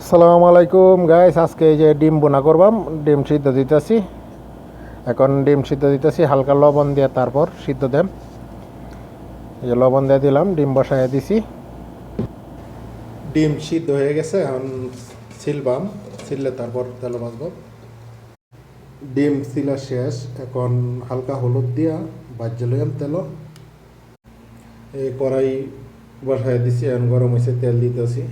আসসালামু আলাইকুম গাইস আজকে এই যে ডিম বোনা করবাম, ডিম সিদ্ধ দিতেছি। এখন ডিম সিদ্ধ দিতেছি, হালকা লবণ দিয়ে তারপর সিদ্ধ দেম। এই যে লবণ দিয়ে দিলাম, ডিম বসায় দিছি। ডিম সিদ্ধ হয়ে গেছে, এখন সিলবাম সিললে তারপর তেল ভাজবো। ডিম সিলা শেষ, এখন হালকা হলুদ দিয়া বাজ্যে লইয়াম তেল। এই কড়াই বসায় দিছি, এখন গরম হয়েছে তেল দিতেছি।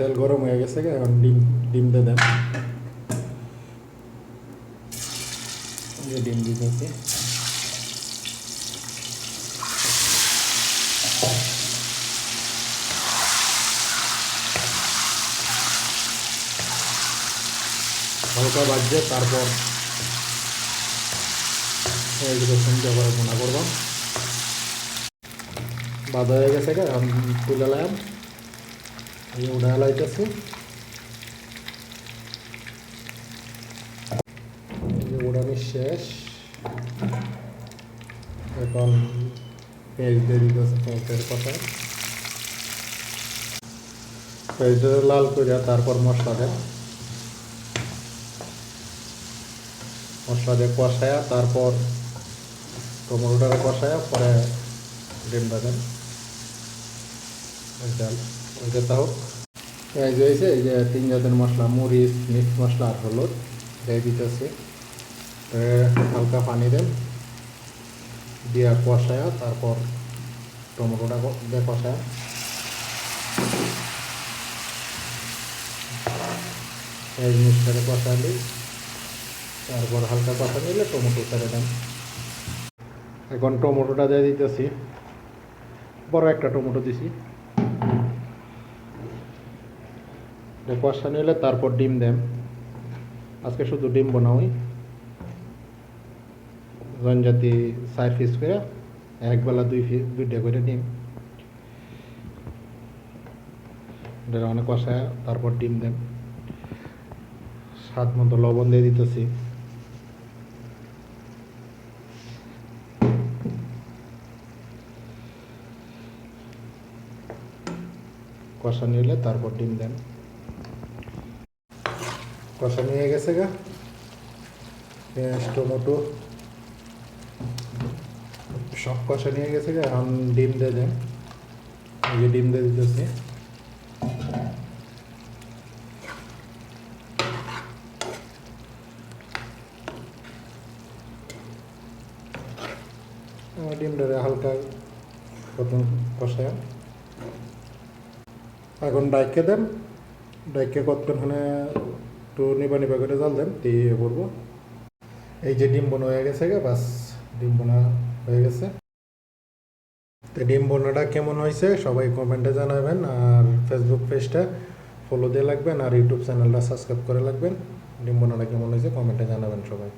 তেল গরম হয়ে গেছে এখন ডিম ডিম দিয়ে দেন ডিম দিতেছি। হালকা বাজছে তারপর এইগুলো সন্ধ্যা করে মনে করবাম বাধা হয়ে গেছে এখন তুলে লাম এই উড়া লাইতেছি উড়ানি শেষ। এখন পেঁয়াজ দিয়ে দিতেছে পেঁয়াজের কথা পেঁয়াজটা লাল করে তারপর মশলা দেয়। মশলা দিয়ে কষায়া তারপর টমেটোটা কষায়া পরে ডিমটা দেন ডাল। ওইটা হোক যে হয়েছে, এই যে তিন জাতের মশলা, মরিচ মিক্স মশলা আর হলুদ, দিয়ে দিতেছি। হালকা পানি দেন, দিয়া কষায়া, তারপর টমেটোটা দিয়ে কষায়া। এই জিনিসটাকে কষালি তারপর হালকা কষা নিলে টমেটো ছেড়ে দেন। এখন টমেটোটা দিয়ে দিতেছি। বড় একটা টমেটো দিছি। এটা কষা নিলে তারপর ডিম দেন আজকে শুধু ডিম বানাওই জনজাতি চার পিস করে একবেলা দুই পিস দুইটা করে ডিম। অনেক কষায় তারপর ডিম দেন স্বাদ মতো লবণ দিয়ে দিতেছি। কষা নিলে তারপর ডিম দেন কষা নিয়ে গেছে গা। পেঁয়াজ, টমেটো, সব কষা নিয়ে গেছে গা। এখন ডিম দিয়ে দেন। যে ডিম দিয়ে দিতেছি। আমার ডিমটা হালকা প্রথম কষায়। এখন ডাইকে দেন। ডাইকে কতক্ষণ একটু নেবা নেবা করে জাল দেন দিয়ে করব। এই যে ডিম বোনা হয়ে গেছে গে, বাস, ডিম বোনা হয়ে গেছে। তো ডিম বোনাটা কেমন হয়েছে সবাই কমেন্টে জানাবেন, আর ফেসবুক পেজটা ফলো দিয়ে লাগবেন, আর ইউটিউব চ্যানেলটা সাবস্ক্রাইব করে লাগবেন। ডিম বোনাটা কেমন হয়েছে কমেন্টে জানাবেন সবাই।